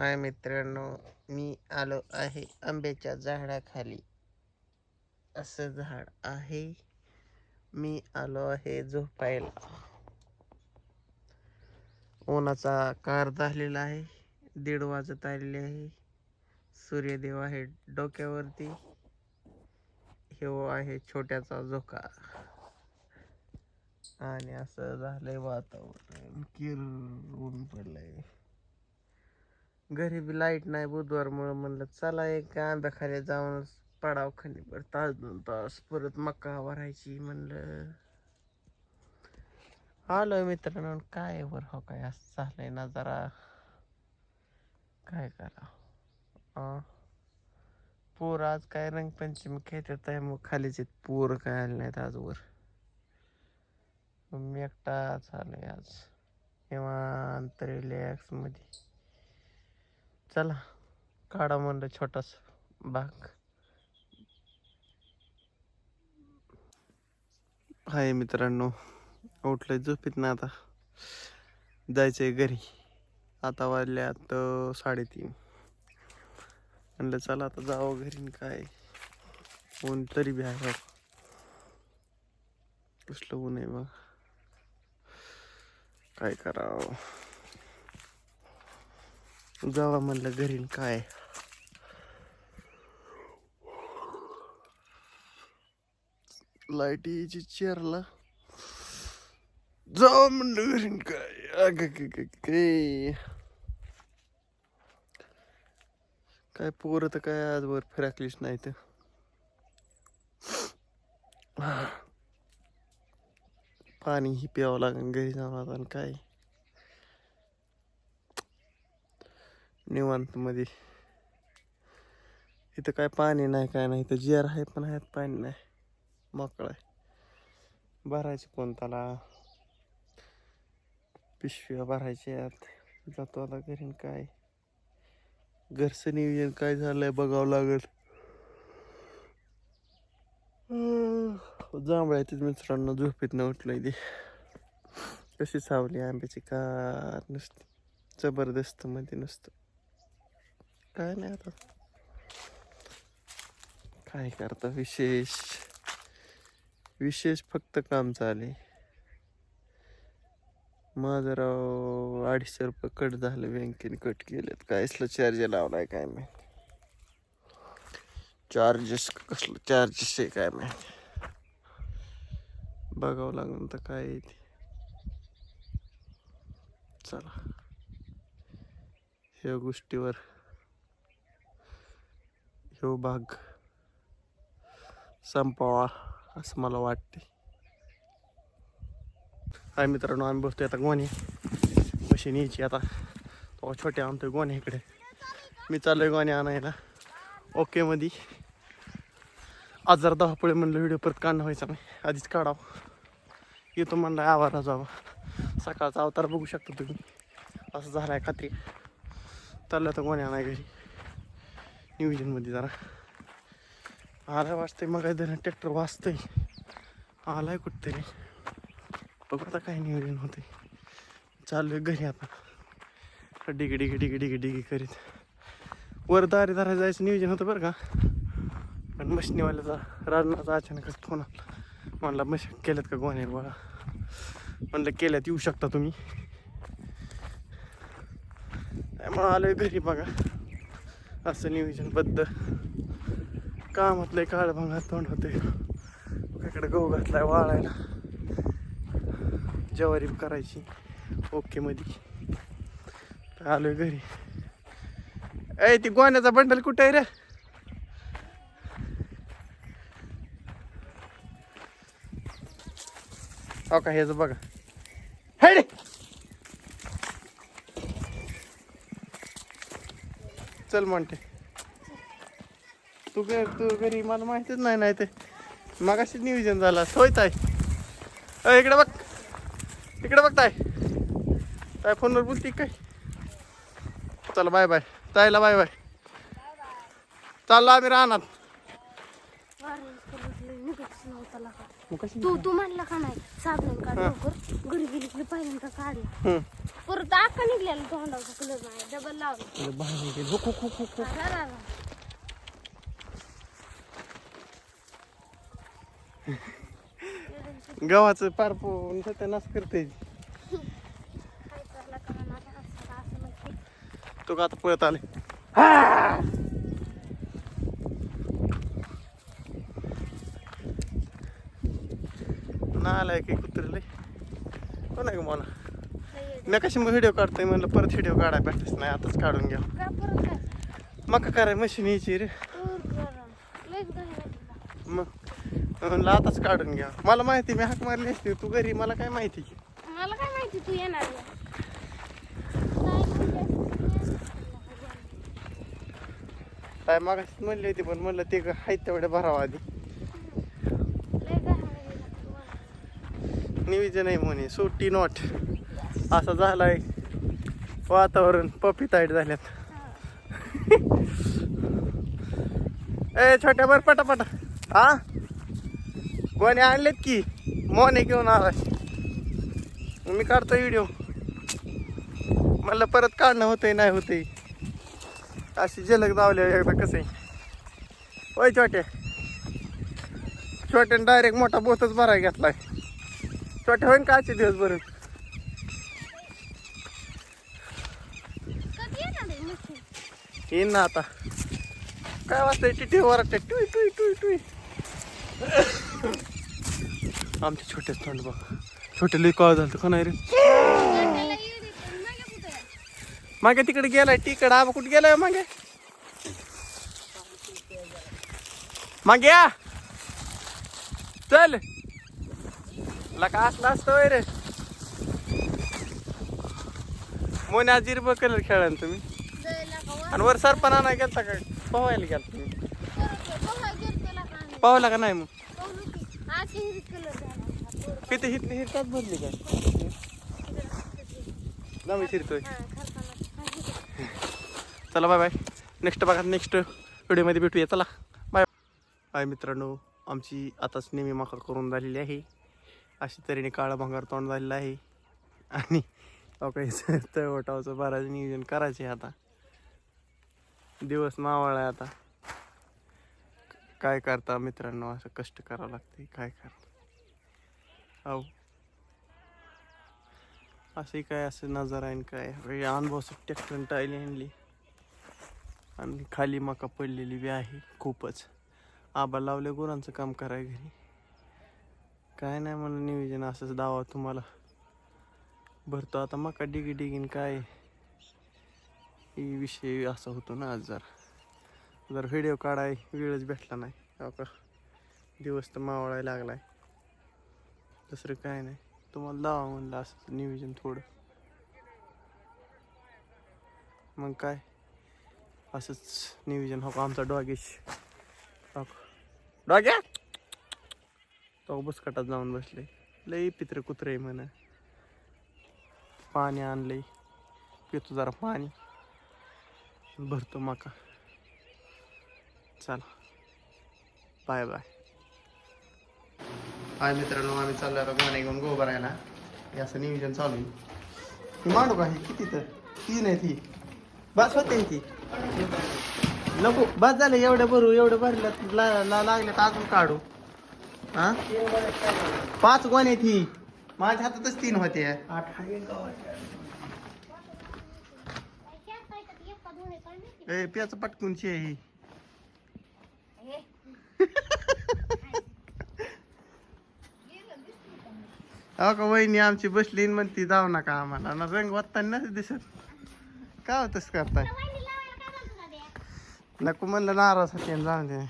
हाय मित्रांनो मी आलो आहे आंब्याच्या झाडाखाली. असं झाड आहे. मी आलो आहे झोपायला. उन्हाचा कार झालेला आहे. दीड वाजत आलेले आहे. सूर्यदेव आहे डोक्यावरती. हे आहे छोट्याचा झोका. आणि असं झालंय वातावरण. किर ऊन पडलंय. घरी बी लाइट नाही बुधवारमुळं म्हणलं चला एक आंब्याखाली जाऊन पडाव खंडीभर तास दोन तास परत मका भरायची म्हणलं. आलो मित्रांनो काय वर हो काय असं झालंय ना जरा. काय करा? आ? पोर आज काय रंगपंचमी खेळतात आहे मग खालीच आहेत. पोर काय आले नाहीत आजवर मग मी एकटाच आहे आज. निवांत रिलॅक्समध्ये. चला काढा म्हणलं छोटास बाग हाय मित्रांनो उठलंय झोपीत ना आता. जायचंय घरी. आता वाजल्यात साडेतीन. म्हणलं चला आता जावं घरी काय. ऊन तरी बी आहे. कसलं ऊन आहे बघ. काय करावं? जावा म्हणलं घरी काय. लाईटीची चेअरला. जावा म्हणलं घरी काय. काय काय पोरं तर काय आजवर फिराकलीच नाही तर पाणी ही प्यावं लागेल घरी जाऊन आता आणि काय. निवांत मध्ये इथं काय पाणी नाही काय नाही. इथं जेर आहे पण ह्यात पाणी नाही. मोकळं आहे. भरायचे पिशव्या भरायच्या पिशव्या जातो आता घरी काय? घरचं नियोजन काय झालंय बघावं लागेल. जांभळ्या तिथे झोपेत न उठलंय ते कशी सावली आंब्याची का नुसती. जबरदस्त मध्ये नुसतं. काय नाही आता काय करता विशेष विशेष फक्त काम चाले माझं राव अडीचशे रुपये कट झालं बँकेने कट केलेत काय असलं चार्ज लावलाय काय मी चार्जेस कसलं चार्जेस आहे काय माहिती बघावं लागलं तर काय येते ते चला ह्या गोष्टीवर ह्यो भाग संपावा असं मला वाटते. हाय मित्रांनो आम्ही बसतोय आता गोणे मशीन यायची आता. तो छोट्या आमतोय गोण्या इकडे. मी चाललोय गोणे आणायला. ओके मधी. आज जरा धावपळे म्हणलं व्हिडिओ परत काढणं व्हायचा नाही. आधीच काढावं. येतो म्हणलं आवारा जावा. सकाळचा अवतार बघू शकता तुम्ही. असं झालाय खात्री. चाललं तर कोणी आणाय घरी. नियोजनमध्ये जरा. आलाय वाजतंय मग काय जरा ट्रॅक्टर वाजतंय. आलाय कुठतरी. बघू आता काय नियोजन होते आहे घरी आता. डिगे डिगे डिगे डिगे डिगे करीत. वर दारी दारा जायचं नियोजन होतं बरं का. पण मशनीवाल्याचा राजनाचा अचानकच फोन आला म्हणला मश केल्यात का गोण्या बघा म्हणलं केल्यात येऊ शकता तुम्ही. त्यामुळं आलोय घरी बघा. असं नियोजनबद्ध. कामातले काळ भांगात तोंड होते. इकडे गहू घातलाय वाळायला. जवारी करायची. ओके मध्ये आलोय घरी. ऐ ती गोण्याचा बंडल कुठे आहे रे? हो का ह्याचं बघा. हेड! चल म्हणते. तू घ तू घरी मला माहितीच नाही नाही ते. मगाशी नियोजन झालं. सोयत आहे अ, इकडे बघ. इकडे बघ ताय ताय फोनवर बोलती काय? चला बाय बाय तायला बाय बाय चाललो आम्ही राहणार मग कशी तू तू म्हणला का नाही साबण काढ हा. लवकर. घरी गेली की पहिल्यांदा काढला. परत आका निघलेला तोंडाचा कलर नाही डबल लावलं. तुला बाहेर गेली. हो हो हो हो हो. हा, हा, हा. गव्हाचं पार पोहून सत्यानाश करते. काय करला कारण आता असं असं म्हणते. तो का आता पळत आले ना आलाय की कुत्रेले कोण आहे का मला. मी कशी मग व्हिडिओ काढतोय म्हणलं परत व्हिडिओ काढाय भेटच नाही आताच काढून घ्या. का परत काय? मग कराय मशीन यायची रे. मग म्हणलं आताच काढून घ्या. मला माहिती मी हाक मारली असती तू घरी मला काय माहिती? की मला काय माहिती तू येणार नाही. काय मागाशीच म्हणली होती पण म्हणलं ते आहेत तेवढे भरावं आधी. निविजन आहे म्हणे. सुट्टी नॉट असं झालाय. वातावरण पपी ताईट झाल्यात. ए छोट्या बर पटापटा. हा? कोणी आणलेत की? मोने घेऊन आलाय. मी काढतो व्हिडिओ मला परत काढणं होतंय नाही होतंय. अशी झलक धावल्या एकदा कसं आहे. होय छोट्या. छोट्यानं डायरेक्ट मोठा बोतच भराय घेतलाय. छोट्या होईन का आजचे दिवस भरून? येईन ना आता. काय वाजतंय? टिटी वरटते टुई टुई टुई टुई. आमचे छोटेच तोंड बघ. छोटे लई कळ झालं का नाही रे? मागे तिकडे गेलाय तिकडे आबा कुठे गेलाय मागे? मागे या. चल. लका असला असतं होय रे? मोन्या जिरब कलर खेळा ना तुम्ही. का? आणि वर सरपणा नाही गेलता का? पोहायला गेलता तुम्ही. परत पोहाय गेलतेला का नाही? पावला का नाही मग? की. किती हित हिरकाच भरली असते. जाऊ शिरतोय. चला बाय बाय नेक्स्ट बघा नेक्स्ट व्हिडिओमध्ये भेटूया. चला. बाय बाय मित्रांनो. आमची आताच नेहमी माका करून झालेली आहे. अशा तऱ्हेने काळा भंगार तोंड झालेलं आहे. आणि लोकांचं तळवटावचं बराच नियोजन करायचे आता. दिवस मावळा आहे आता. काय करता मित्रांनो? असं कष्ट करावं लागते काय करता? अहो असे काय असं नजर आहे काय? अनुभव ट्रॅक्टर टायली आणली. आणि खाली मका पडलेली बी आहे. खूपच. आबा लावले गुरांचं काम कराय घरी. काय नाही म्हणून नियोजन असंच दावा तुम्हाला. भरतो आता मका डिगी डिगीन काय ही विषय असा होतो ना आज जर. जर व्हिडिओ काढाय वेळच भेटला नाही. का दिवस तर मावळाय लागलाय. दुसरं काय नाही. तुम्हाला लावा म्हणलं असं नियोजन थोडं. मग काय? असंच नियोजन हो का आमचा डॉगेश. डॉग्या बुसकटात जाऊन बसले. लई पित्र कुत्रे म्हण. पाणी आणले पितो जरा पाणी. भरतो मका. चला. Bye bye. हाय मित्रांनो आम्ही चाललो आता गोण्या घेऊन गो भरायला हे असं नियोजन चालू आहे. ही मांडू का ही? किती तर? तीन आहे ती. बस होते ती. नको. बस झालं एवढं भरू एवढं भरलं ला- लागलं तर अजून काढू. हा? पाच आहेत ही. माझ्या हातातच तीन होते. काय ए प्याचं पटकूनची आहे ही. अहो का वहिनी आमची बसली म्हणती जाऊ नका आम्हाला. ना रंग वाटताना नाही दिसत. का होतस करताय? नको म्हणलं नाराज होते जाऊ दे.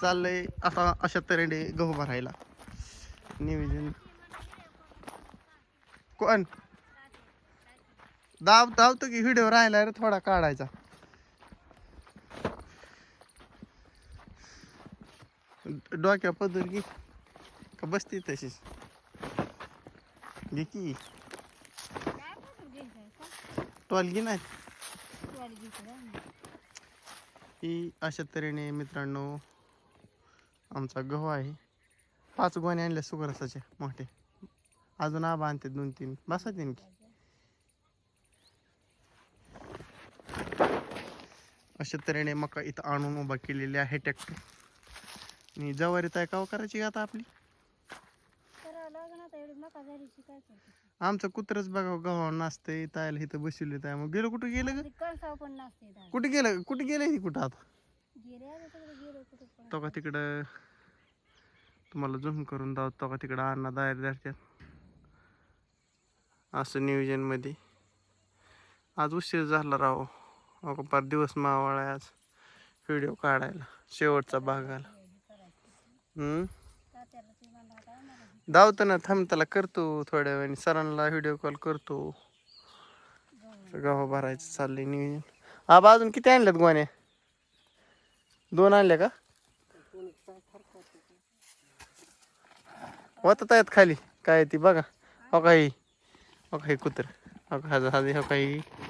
चाललंय आता अशा तऱ्हेने गहू भरायला. नियोजन. कोण? दाब दावतो की व्हिडिओ राहिला रे थोडा काढायचा. डोक्या पदर की का बसती तशीच? घे की. काय म्हणतो घ्यायचंय का? टॉल घे नाही? ही अशा तऱ्हेने मित्रांनो आमचा गहू आहे. पाच गोणे आणल्या सुगरसाचे मोठे. अजून आबा आणते दोन तीन. बसा तीन की. अशा तऱ्हेने मका इथं आणून उभा केलेली आहे ट्रॅक्टर आणि जवारी तय काव करायची का आता आपली आमचं कुत्रच बघा गव्हा नाचतंय तायला इथं बसवले ताय मग गेलो कुठं गेलं. कुठे गेलं? कुठे गेलं हे कुठं आता तो का तिकडं तुम्हाला झूम करून दावतो का तिकडं अण्णा दायर धरत्यात. असं नियोजनमध्ये आज उशीर झाला राव. अगं पार दिवस मावळ आहे आज. व्हिडिओ काढायला. शेवटचा भाग आला. हम्म? धावतो ना थांबताला करतो थोड्या वेळाने. सरांना व्हिडिओ कॉल करतो. गावा भरायचं चाललंय नियोजन. आबा अजून किती आणल्यात गोण्या? दोन आणल्या का? होतात आहेत खाली. काय ती बघा. हो काही हो? काही कुत्र? हो का हा हो? काही हो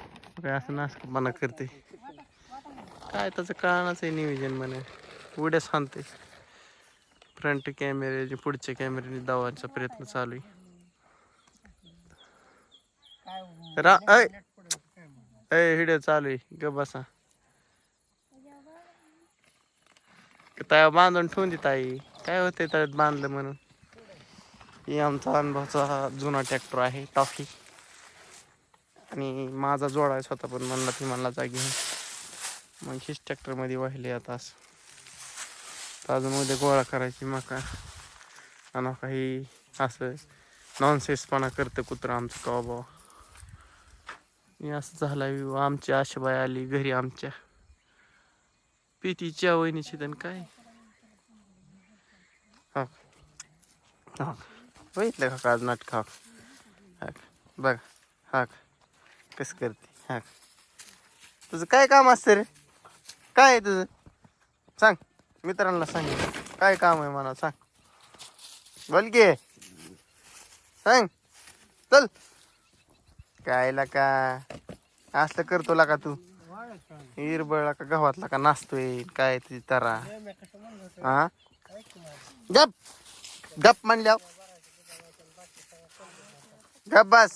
हो असं नास असं नासकपणा करते. काय त्याचं कारणच आहे नियोजन म्हणे. उड्या सांगते. फ्रंट कॅमेरे पुढच्या कॅमेऱ्याने दावायचा प्रयत्न चालू आहे. रा ऐ! व्हिडिओ चालू आहे. ग बसा. त्या बांधून ठेवून दे ताई. काय होते त्यात बांधलं म्हणून? ही आमचा अनुभवचा हा जुना ट्रॅक्टर आहे टॉफी आणि माझा जोडा स्वतः पण म्हणला ती म्हणला जागी मग हीच ट्रॅक्टरमध्ये वाहिले आता असं अजून उद्या गोळा करायची मका. आणि काही असं नॉनसेसपणा करतं कुत्रं आमचं कवा बाबा हे असं झालं आमची आशाबाई आली घरी आमच्या. पितीच्या वहिनीची तर काय? हा. हा. बघितलं का? आज नाटक हा हाक. बघ हाक. कसं करते? हाक. तुझं काय काम असतं रे? काय आहे तुझं? सांग. मित्रांना सांग. काय काम आहे मला? सांग. बोल की. सांग. चल. कायला का? असलं करतो का तू. हिरबळला का गव्हातला का नाचतोय? काय तुझी तरा हा? गप. गप म्हणल्या गप बस.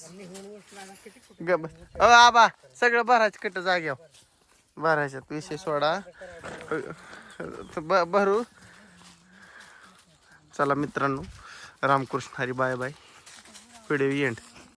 गप बस. अ आबा सगळं भरायचं कट जाग्यावर भरायच्यात विषय सोडा. ब- भरू. चला मित्रांनो Ramkrishna Hari bye bye. Video end